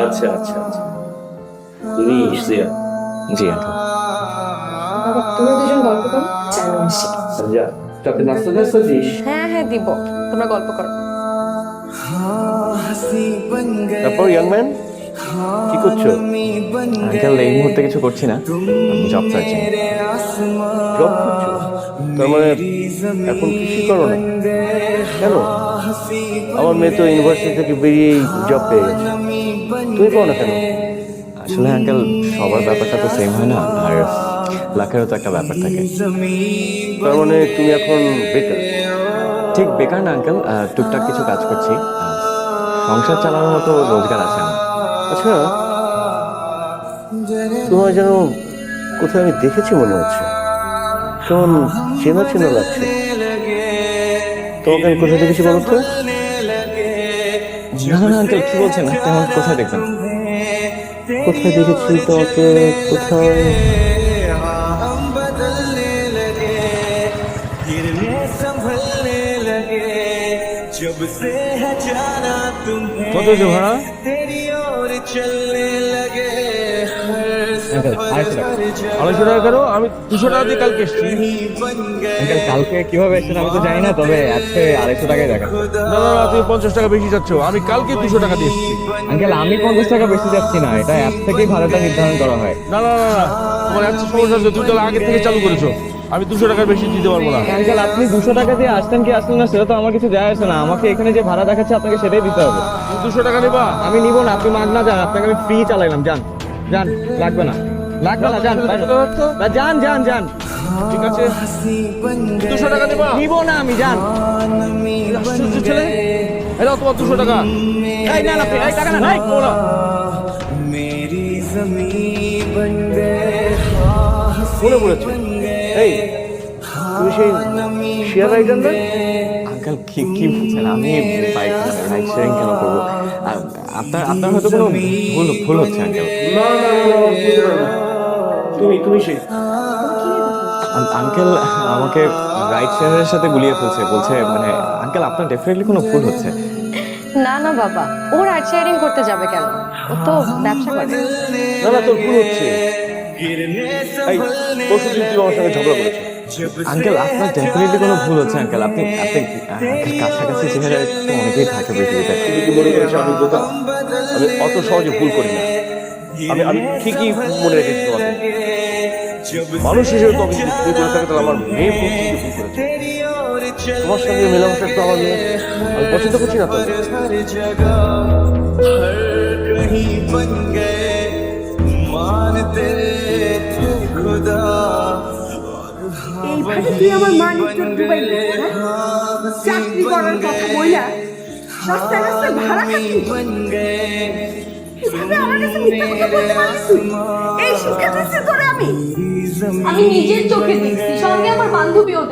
আচ্ছা আচ্ছা আচ্ছা। তুমি শ্রেয়া জি আঙ্কেল। বাবা তোমরা দুজন গল্প করো। চালু আসি যা নাস্তা দিস? হ্যাঁ হ্যাঁ দিব। তোমরা গল্প করো। তারপর ইয়াং ম্যান কি করছ? আঙ্কেল এই মুহূর্তে কিছু করছি না। আমি জব সার্চিং জব করছ? তার মানে এখন কিছুই করো না? কেন? আমার মেয়ে তো ইউনিভার্সিটি থেকে বেরিয়েই জব পেয়ে গেছে। তুমি পাও না কেন আসলে আঙ্কেল সবার ব্যাপারটা তো সেম হয় না আর লাখেরও তো একটা ব্যাপার থাকে। তার মানে তুমি এখন বেকার? ঠিক বেকার না আঙ্কেল টুকটাক কিছু কাজ করছি। সংসার চালানোর মতো রোজগার আছে আমার। আচ্ছা তোমার যেন কোথায় আমি দেখেছি মনে হচ্ছে। কেমন চেনা চেনা লাগছে। তোমাকে আমি কোথায় দেখেছি বলো তো? না না আঙ্কেল কি বলছেন আপনি আমার কোথায় দেখবেন কোথায় দেখেছি তোমাকে কোথায় কত যে ভাড়া টাকা আড়াইশো টাকা কেন আমি দুশো টাকা দিয়ে কালকে এসছি। কালকে কীভাবে এসছেন আমি তো জানি না তবে আজকে আড়াইশো টাকায় দেখা। না না না তুমি পঞ্চাশ টাকা বেশি যাচ্ছ আমি কালকে দুশো টাকা দিয়ে এসছি। আঙ্কেল আমি পঞ্চাশ টাকা বেশি যাচ্ছি না এটা অ্যাপ থেকেই ভাড়াটা নির্ধারণ করা হয়। না না না না তোমার অ্যাপ সমস্যা হচ্ছে তুমি তাহলে আগে থেকে চালু করেছ। আমি দুশো টাকার বেশি দিতে পারব না। আঙ্কেল আপনি দুশো টাকা দিয়ে আসতেন কি আসতেন না সেটা তো আমার কিছু দেওয়া আসে না। আমাকে এখানে যে ভাড়া দেখাচ্ছে আপনাকে সেটাই দিতে হবে। দুশো টাকা নেবা? আমি নিব না আপনি মাগ না যান আপনাকে আমি ফ্রি চালাইলাম যান যান লাগবে না। আপনার হয়তো কোনো ভুল ভুল হচ্ছে আঙ্কাল। তুমি তুমি সে আঙ্কেল আমাকে রাইট শেয়ারের সাথে গুলিয়ে ফেলছে বলছে মানে আঙ্কেল আপনার ডেফিনেটলি কোনো ভুল হচ্ছে। না না বাবা ও রাইড শেয়ারিং করতে যাবে কেন? ও তো ব্যবসা করে। না না তোর ভুল হচ্ছে। আমার ঝগড়া করেছ আঙ্কেল আপনার ডেফিনেটলি কোনো ভুল হচ্ছে আঙ্কেল আপনি আপনি কাছাকাছি চেহারা অনেকেই থাকে আমি অত সহজে ভুল করি না। আমি আমি ঠিকই মনে রেখেছি তোমাকে। মানুষ হিসেবে তো আমি ভুল করে থাকি, তাহলে আমার মেয়ে ভুল ভুল করেছে তোমার সঙ্গে মেলামেশা তো আমার মেয়ে, আমি পছন্দ করছি না তো। হ্যাঁ? চাকরি করার কথা বইলা ভাড়া আমার বান্ধবীও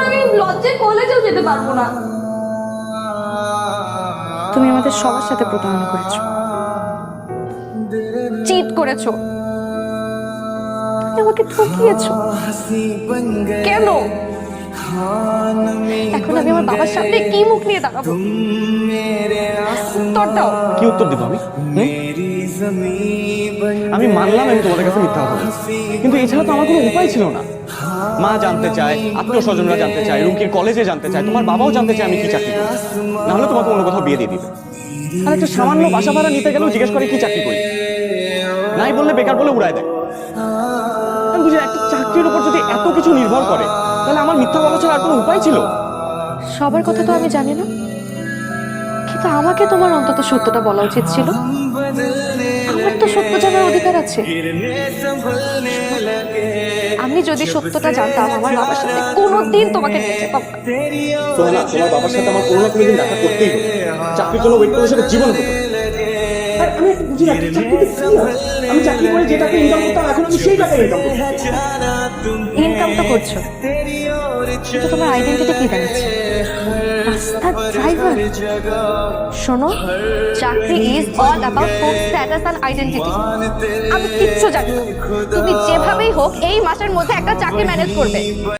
আমি লজ্জে কলেজেও যেতে পারব না। তুমি আমাদের সবার সাথে প্রতারণা করেছ। চিট করেছ। আমাকে ঠকিয়েছো। কেন? এখন আমি আমার বাবার সামনে কি মুখ নিয়ে দাঁড়াবো? উত্তরটাও কি উত্তর দেবো আমি? আমি মানলাম আমি তোমাদের কাছে মিথ্যা কথা কিন্তু এছাড়া তো আমার কোনো উপায় ছিল না। মা জানতে চায় আত্মীয় স্বজনরা জানতে চায় রুমকির কলেজে জানতে চায় তোমার বাবাও জানতে চায় আমি কি চাকরি করি। না তোমাকে অন্য কোথাও বিয়ে দিয়ে দিবে। আর একটা সামান্য বাসা ভাড়া নিতে গেলেও জিজ্ঞেস করে কি চাকরি করি? নাই বললে বেকার বলে উড়ায় দেয়। বুঝে একটা চাকরির উপর যদি এত কিছু নির্ভর করে তাহলে আমার মিথ্যা বলা ছাড়া আর কোনো উপায় ছিল? সবার কথা তো আমি জানি না। কিন্তু আমাকে তোমার অন্তত সত্যটা বলা উচিত ছিল। আমার তো সত্য জানার অধিকার আছে। আমি যদি সত্যটা জানতাম আমার বাবার সাথে তোমাকে তোমার বাবার সাথে আমার কোনো কোনো দিন দেখা করতেই হবে। চাকরির জন্য ওয়েট করে সেটা জীবন হতো আমি চাকরি করে ইনকাম করতাম এখন আমি সেই টাকা ইনকাম নামটা করছ? কিন্তু তোমার আইডেন্টিটি কি দাঁড়াচ্ছে রাস্তার ড্রাইভার শোনো, চাকরি is all about status and identity আমি কিচ্ছু জানি তুমি যেভাবেই হোক, এই মাসের মধ্যে একটা চাকরি ম্যানেজ করবে।